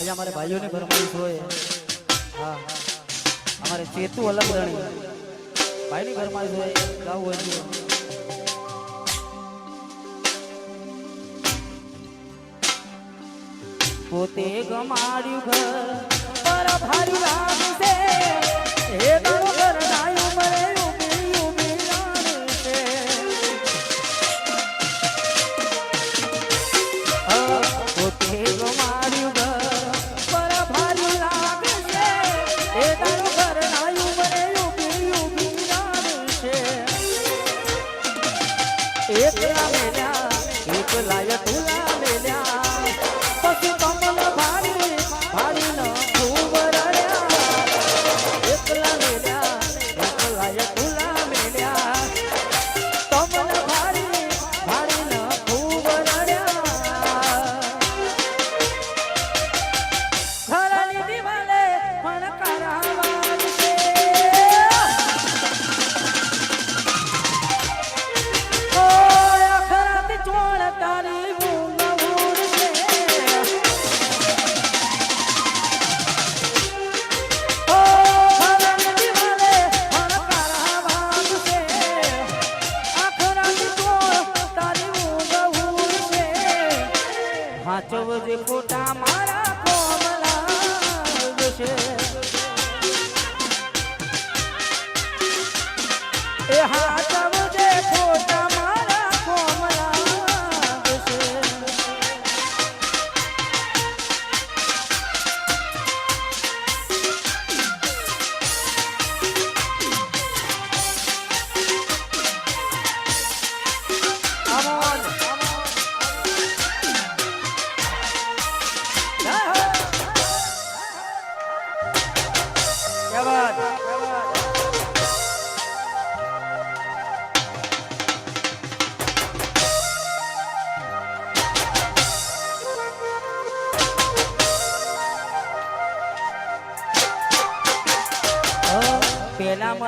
અહીંયા અમારે ભાઈઓની ફરમાઈશ હોય. હા હા. અમારે ચેતુ અલગ રણી ભાઈની ફરમાઈશ હોય. ગાવું હોય છે પોતે ગમાડ્યું ઘર, પર ભારી એક લાયક સાચવજે ખોટા મારા કોમલા છે એ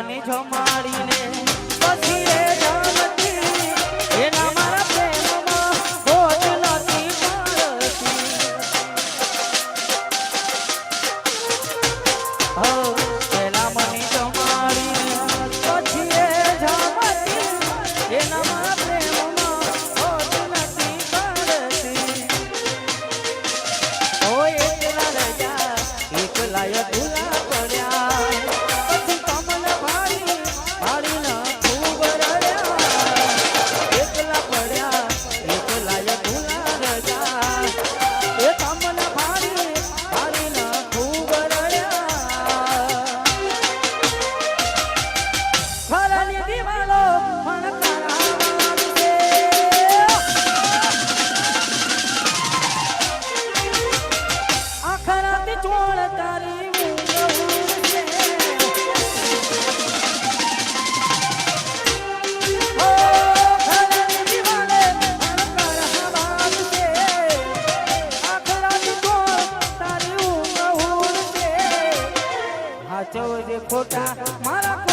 મને જમાડીને પછી એ જાણતી એના જવ જે ખોટા મારા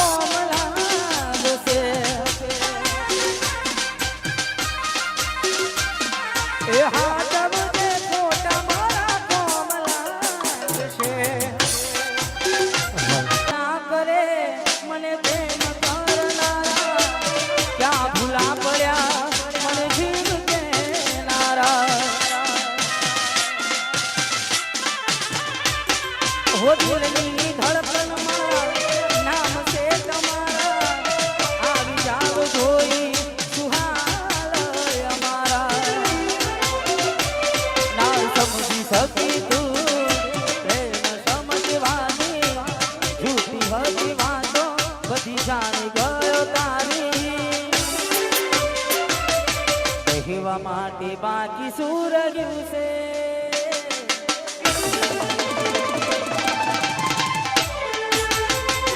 માટે બાકી સુરગ્યું દિવસે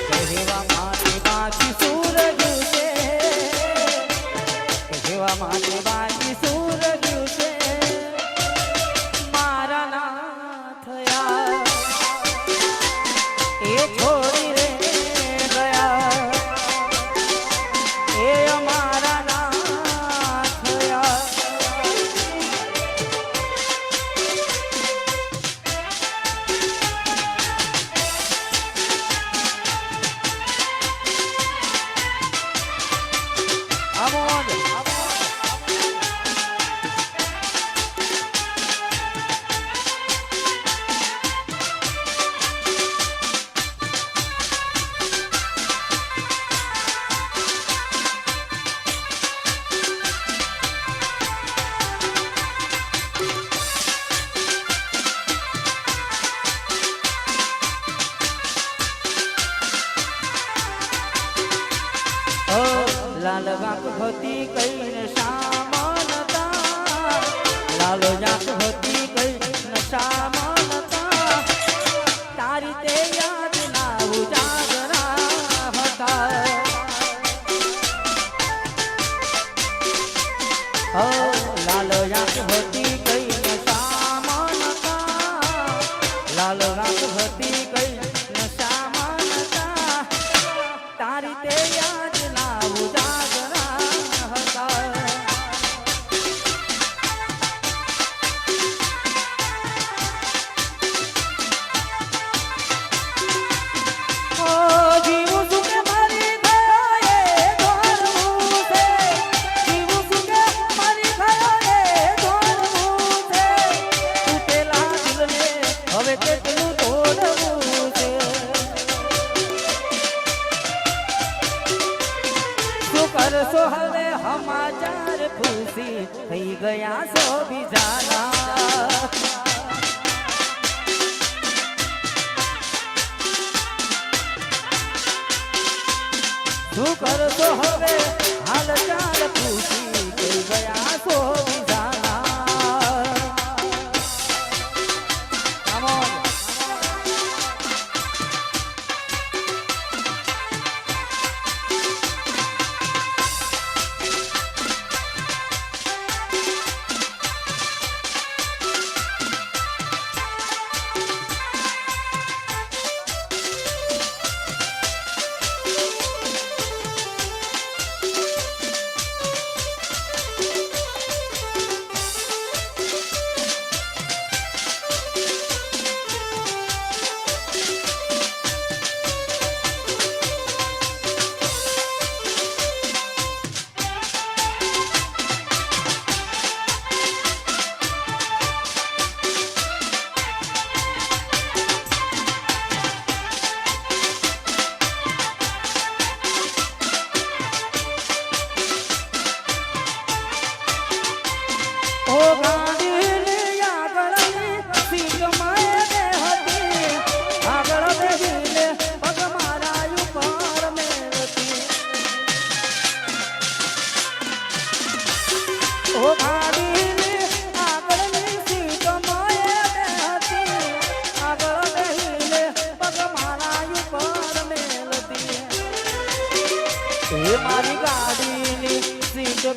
કહેવા માટે બાકી સુરગ્યું છે કહેવા માટે બાકી ભક્તિ કહીને શા રસી થઈ ગયા સો બીજાના શું કરતો હવે? હાલ ચાલ પૂછી થઈ ગયા સો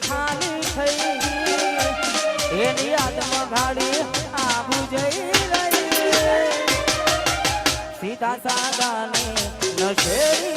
ખાલી થઈ ગઈ. એની યાદમાં ગાડી આબુ જઈ રહી. સીધા સાદાની નશેરી